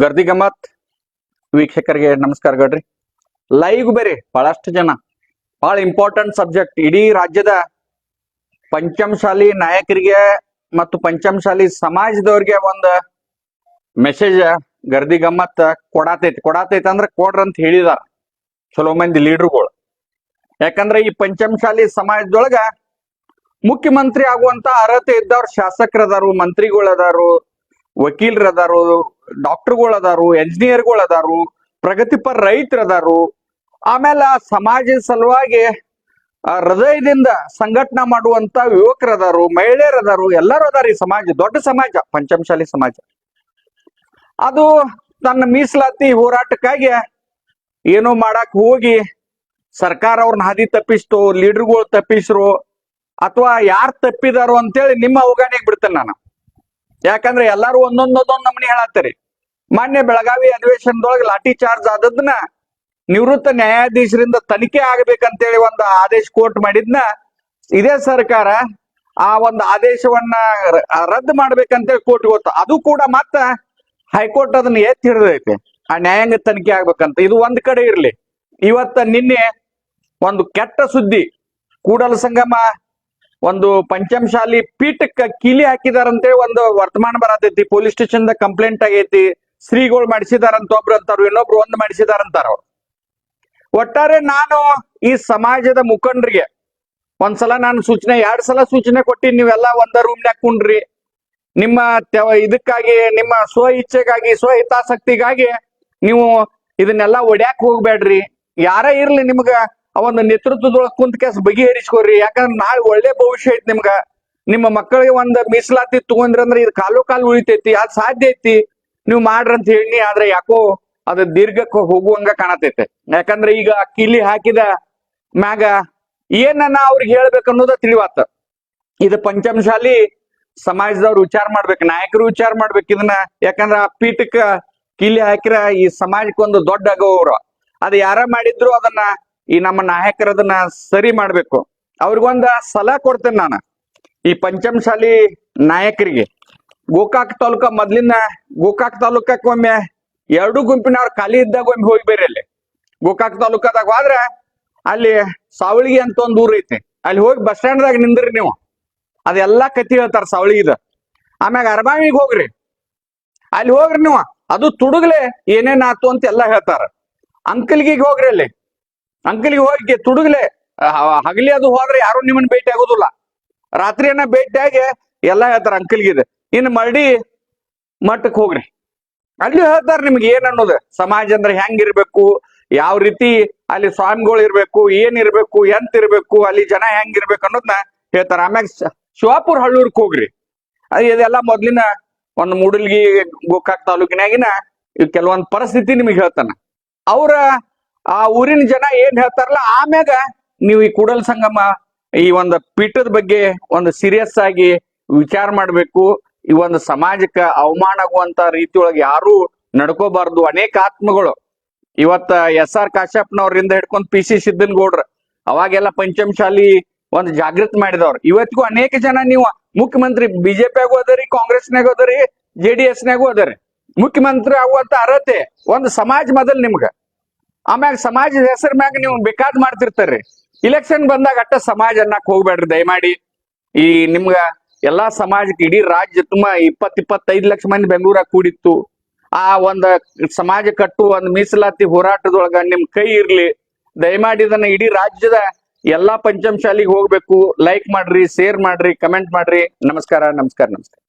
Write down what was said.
ಗರ್ದಿ ಗಮ್ಮತ್. ವೀಕ್ಷಕರಿಗೆ ನಮಸ್ಕಾರ ಗಡ್ರಿ. ಲೈವ್ ಬೇರೆ ಬಹಳಷ್ಟು ಜನ. ಬಹಳ ಇಂಪಾರ್ಟೆಂಟ್ ಸಬ್ಜೆಕ್ಟ್ ಇಡೀ ರಾಜ್ಯದ ಪಂಚಮಶಾಲಿ ನಾಯಕರಿಗೆ ಮತ್ತು ಪಂಚಮಶಾಲಿ ಸಮಾಜದವ್ರಿಗೆ ಒಂದು ಮೆಸೇಜ್ ಗರ್ದಿ ಗಮ್ಮತ್ ಕೊಡಾತೈತಿ. ಕೊಡತೈತಿ ಅಂದ್ರೆ ಕೊಡ್ರಿ ಅಂತ ಹೇಳಿದಾರ ಚಲೋ ಮಂದಿ ಲೀಡರ್ಗಳು ಯಾಕಂದ್ರೆ ಈ ಪಂಚಮಶಾಲಿ ಸಮಾಜದೊಳಗ ಮುಖ್ಯಮಂತ್ರಿ ಆಗುವಂತ ಅರ್ಹತೆ ಇದ್ದವ್ರು ಶಾಸಕರದಾರು, ಮಂತ್ರಿಗಳದಾರು, ವಕೀಲರದಾರು ಡಾಕ್ಟರ್ಗಳು ಅದಾರು ಎಂಜಿನಿಯರ್ಗಳು ಅದಾರು ಪ್ರಗತಿಪರ ರೈತರದಾರು, ಆಮೇಲೆ ಆ ಸಮಾಜದ ಸಲುವಾಗಿ ಹೃದಯದಿಂದ ಸಂಘಟನೆ ಮಾಡುವಂತ ಯುವಕರದಾರು, ಮಹಿಳೆಯರದಾರು, ಎಲ್ಲರೂ ಅದಾರ ಈ ಸಮಾಜ, ದೊಡ್ಡ ಸಮಾಜ, ಪಂಚಮಶಾಲಿ ಸಮಾಜ. ಅದು ತನ್ನ ಮೀಸಲಾತಿ ಹೋರಾಟಕ್ಕಾಗಿ ಏನೋ ಮಾಡಕ್ ಹೋಗಿ, ಸರ್ಕಾರ ಅವ್ರನ್ನ ಹಾದಿ ತಪ್ಪಿಸ್ತು ಲೀಡರ್ಗಳು ತಪ್ಪಿಸ್ರು, ಅಥವಾ ಯಾರು ತಪ್ಪಿದಾರು ಅಂತೇಳಿ ನಿಮ್ಮ ಅವಗಾನಿಗೆ ಬಿಡ್ತೇನೆ ನಾನು. ಯಾಕಂದ್ರೆ ಎಲ್ಲಾರು ಒಂದೊಂದೊಂದೊಂದ್ ನಮನಿ ಹೇಳತ್ತರಿ. ಮಾನ್ಯ ಬೆಳಗಾವಿ ಅಧಿವೇಶನದೊಳಗೆ ಲಾಠಿ ಚಾರ್ಜ್ ಆದದ್ನ ನಿವೃತ್ತ ನ್ಯಾಯಾಧೀಶರಿಂದ ತನಿಖೆ ಆಗ್ಬೇಕಂತೇಳಿ ಒಂದು ಆದೇಶ ಕೋರ್ಟ್ ಮಾಡಿದ್ನ, ಇದೇ ಸರ್ಕಾರ ಆ ಒಂದು ಆದೇಶವನ್ನ ರದ್ದು ಮಾಡ್ಬೇಕಂತೇಳಿ ಕೋರ್ಟ್ ಗೊತ್ತು ಅದು ಕೂಡ ಮತ್ತ ಹೈಕೋರ್ಟ್ ಅದನ್ನ ಎತ್ತಿ ಹಿಡಿದೈತೆ. ಆ ನ್ಯಾಯಾಂಗ ತನಿಖೆ ಆಗ್ಬೇಕಂತ. ಇದು ಒಂದ್ ಕಡೆ ಇರ್ಲಿ. ಇವತ್ತ ನಿನ್ನೆ ಒಂದು ಕೆಟ್ಟ ಸುದ್ದಿ, ಕೂಡಲ ಸಂಗಮ ಒಂದು ಪಂಚಮಶಾಲಿ ಪೀಠಕ್ಕ ಕೀಲಿ ಹಾಕಿದಾರಂತೇಳಿ ಒಂದು ವರ್ತಮಾನ ಬರತೈತಿ. ಪೊಲೀಸ್ ಸ್ಟೇಷನ್ ಕಂಪ್ಲೇಂಟ್ ಆಗೈತಿ. ಶ್ರೀಗಳು ಮಾಡಿಸಿದಾರಂತ ಒಬ್ರು ಅಂತಾರು, ಇನ್ನೊಬ್ರು ಒಂದ್ ಮಾಡಿಸಿದಾರಂತಾರ ಅವ್ರು. ಒಟ್ಟಾರೆ ನಾನು ಈ ಸಮಾಜದ ಮುಖಂಡರಿಗೆ ಒಂದ್ಸಲ ನಾನು ಸೂಚನೆ, ಎರಡ್ ಸಲ ಸೂಚನೆ ಕೊಟ್ಟಿನಿ, ನೀವೆಲ್ಲ ಒಂದ ರೂಮ್ನ್ಯಾಗ ಕುಂಡ್ರಿ. ನಿಮ್ಮ ಇದಕ್ಕಾಗಿ, ನಿಮ್ಮ ಸ್ವ ಇಚ್ಛೆಗಾಗಿ, ಸ್ವ ಹಿತಾಸಕ್ತಿಗಾಗಿ ನೀವು ಇದನ್ನೆಲ್ಲ ಒಡ್ಯಾಕ್ ಹೋಗ್ಬೇಡ್ರಿ ಯಾರೇ ಇರ್ಲಿ ನಿಮ್ಗ ಒಂದು ನೇತೃತ್ವದೊಳಗೆ ಕುಂತ ಕೆಸ ಬಗೆಹರಿಸ್ಕೊರಿ ಯಾಕಂದ್ರೆ ನಾಳೆ ಒಳ್ಳೆ ಭವಿಷ್ಯ ಐತಿ ನಿಮ್ಗ. ನಿಮ್ಮ ಮಕ್ಕಳಿಗೆ ಒಂದ್ ಮೀಸಲಾತಿ ತಗೊಂಡ್ರಿ ಅಂದ್ರೆ ಇದು ಕಾಲು ಕಾಲು ಉಳಿತೈತಿ, ಅದ್ ಸಾಧ್ಯ ಐತಿ. ನೀವು ಮಾಡ್ರಿ ಅಂತ ಹೇಳಿ ಆದ್ರೆ ಯಾಕೋ ಅದ ದೀರ್ಘಕ್ಕೆ ಹೋಗುವಂಗ ಕಾಣತೈತೆ. ಯಾಕಂದ್ರೆ ಈಗ ಕಿಲಿ ಹಾಕಿದ ಮ್ಯಾಗ ಏನನ್ನ ಅವ್ರಿಗೆ ಹೇಳ್ಬೇಕು ಅನ್ನೋದ ತಿಳಿವಾತ. ಇದು ಪಂಚಮಶಾಲಿ ಸಮಾಜದವ್ರು ವಿಚಾರ ಮಾಡ್ಬೇಕು, ನಾಯಕರು ವಿಚಾರ ಮಾಡ್ಬೇಕು ಇದನ್ನ. ಯಾಕಂದ್ರ ಆ ಪೀಠಕ್ಕ ಕಿಲಿ ಹಾಕಿರ ಈ ಸಮಾಜಕ್ಕೆ ಒಂದು ದೊಡ್ಡ ಗೌರವ. ಅದು ಯಾರ ಮಾಡಿದ್ರು ಅದನ್ನ ಈ ನಮ್ಮ ನಾಯಕರದನ್ನ ಸರಿ ಮಾಡ್ಬೇಕು. ಅವ್ರಿಗೊಂದ ಸಲಹೆ ಕೊಡ್ತೇನೆ ನಾನು. ಈ ಪಂಚಮಶಾಲಿ ನಾಯಕರಿಗೆ. ಗೋಕಾಕ್ ತಾಲೂಕ ಮೊದ್ಲಿನ ಗೋಕಾಕ್ ತಾಲೂಕಕ್ಕೆ ಒಮ್ಮೆ ಎರಡು ಗುಂಪಿನವ್ರು ಖಾಲಿ ಇದ್ದಾಗ ಒಮ್ಮೆ ಹೋಗಿ ಬೇರೆ ಅಲ್ಲಿ. ಗೋಕಾಕ್ ತಾಲೂಕದಾಗ ಹೋದ್ರೆ ಅಲ್ಲಿ ಸಾವಳಿಗೆ ಅಂತ ಒಂದು ಊರ್ ಐತಿ. ಅಲ್ಲಿ ಹೋಗಿ ಬಸ್ ಸ್ಟ್ಯಾಂಡ್ದಾಗ ನಿಂದ್ರಿ ನೀವು. ಅದೆಲ್ಲಾ ಕತಿ ಹೇಳ್ತಾರ ಸಾವಳಿಗಿದ. ಆಮ್ಯಾಗ ಅರಬಾವಿಗೆ ಹೋಗ್ರಿ. ಅಲ್ಲಿ ಹೋಗ್ರಿ ನೀವು. ಅದು ತುಡುಗ್ಲೆ ಏನೇನ್ ಅಂತ ಎಲ್ಲಾ ಹೇಳ್ತಾರ. ಅಂಕಲ್ಗಿಗೆ ಹೋಗ್ರಿ ಅಲ್ಲಿ. ಅಂಕಲ್ಗೆ ಹೋಗಿ ತುಡುಗ್ಲೆ ಹಗಲಿ ಅದು ಹೋದ್ರೆ ಯಾರು ನಿಮ್ಮನ್ನ ಭೇಟಿ ಆಗೋದಿಲ್ಲ. ರಾತ್ರಿಯನ್ನ ಭೇಟಿಯಾಗಿ ಎಲ್ಲಾ ಹೇಳ್ತಾರ ಅಂಕಲ್ಗಿದೆ. ಇನ್ನು ಮರಡಿ ಮಠಕ್ ಹೋಗ್ರಿ. ಅಲ್ಲಿ ಹೇಳ್ತಾರ ನಿಮ್ಗೆ ಏನ್ ಅನ್ನೋದು? ಸಮಾಜ ಅಂದ್ರೆ ಹೆಂಗ್ ಇರ್ಬೇಕು ಯಾವ ರೀತಿ ಅಲ್ಲಿ ಸ್ವಾಮಿಗಳು ಇರ್ಬೇಕು? ಏನ್ ಇರ್ಬೇಕು? ಎಂತ ಇರ್ಬೇಕು? ಅಲ್ಲಿ ಜನ ಹೆಂಗ್ ಇರ್ಬೇಕು ಅನ್ನೋದನ್ನ ಹೇಳ್ತಾರ. ಆಮ್ಯಾಗ ಶಿವಾಪುರ ಹಳ್ಳೂರ್ಕ್ ಹೋಗ್ರಿ. ಅದ್ ಇದೆಲ್ಲ ಮೊದ್ಲಿನ ಒಂದು ಮೂಡಲ್ಗಿ ಗೋಕಾಕ್ ತಾಲೂಕಿನಾಗಿನ ಕೆಲವೊಂದ್ ಪರಿಸ್ಥಿತಿ ನಿಮಗೆ ಹೇಳ್ತಾನ. ಅವ್ರ ಆ ಊರಿನ ಜನ ಏನ್ ಹೇಳ್ತಾರಲ್ಲ, ಆಮ್ಯಾಗ ನೀವು ಈ ಕೂಡಲ್ ಸಂಗಮ, ಈ ಒಂದು ಪೀಠದ ಬಗ್ಗೆ ಒಂದು ಸೀರಿಯಸ್ ಆಗಿ ವಿಚಾರ ಮಾಡ್ಬೇಕು. ಈ ಒಂದು ಸಮಾಜಕ್ಕ ಅವಮಾನ ಆಗುವಂತ ರೀತಿಯೊಳಗೆ ಯಾರು ನಡ್ಕೋಬಾರ್ದು. ಅನೇಕ ಆತ್ಮಗಳು ಇವತ್ತ ಎಸ್ ಆರ್ ಕಾಶ್ಯಪ್ನವ್ರಿಂದ ಹಿಡ್ಕೊಂಡ್ ಪಿ. ಸಿ. ಸಿದ್ದನಗೌಡ್ರ ಅವಾಗೆಲ್ಲ ಪಂಚಮಶಾಲಿ ಒಂದು ಜಾಗೃತಿ ಮಾಡಿದವ್ರು. ಇವತ್ತಿಗೂ ಅನೇಕ ಜನ ನೀವು ಮುಖ್ಯಮಂತ್ರಿ ಬಿಜೆಪಿಯಾಗೂ ಅದರಿ ಕಾಂಗ್ರೆಸ್ನಾಗೂ ಅದರಿ ಜೆ ಡಿ ಎಸ್ನಾಗೂ ಅದರಿ ಮುಖ್ಯಮಂತ್ರಿ ಆಗುವಂತ ಅರ್ಹತೆ ಒಂದು ಸಮಾಜ ಮೊದಲ್ ನಿಮ್ಗ. ಆಮ್ಯಾಗ ಸಮಾಜದ ಹೆಸರ ಮ್ಯಾಗ ನೀವು ಬೇಕಾದ್ ಮಾಡ್ತಿರ್ತಾರ್ರಿ. ಇಲೆಕ್ಷನ್ ಬಂದಾಗ ಅಟ್ಟ ಸಮಾಜ ಅನ್ನಕ್ ಹೋಗ್ಬೇಡ್ರಿ ದಯಮಾಡಿ. ಈ ನಿಮ್ಗ ಎಲ್ಲಾ ಸಮಾಜಕ್ಕೆ ಇಡೀ ರಾಜ್ಯ ತುಂಬಾ ಇಪ್ಪತ್ ಇಪ್ಪತ್ತೈದು ಲಕ್ಷ ಮಂದಿ ಬೆಂಗಳೂರಾಗ ಕೂಡಿತ್ತು. ಆ ಒಂದ ಸಮಾಜ ಕಟ್ಟು ಒಂದ್ ಮೀಸಲಾತಿ ಹೋರಾಟದೊಳಗ ನಿಮ್ ಕೈ ಇರ್ಲಿ. ದಯಮಾಡಿ ಇದನ್ನ ಇಡೀ ರಾಜ್ಯದ ಎಲ್ಲಾ ಪಂಚಮಶಾಲಿಗೆ ಹೋಗ್ಬೇಕು. ಲೈಕ್ ಮಾಡ್ರಿ ಶೇರ್ ಮಾಡ್ರಿ ಕಮೆಂಟ್ ಮಾಡ್ರಿ. ನಮಸ್ಕಾರ ನಮಸ್ಕಾರ ನಮಸ್ಕಾರ.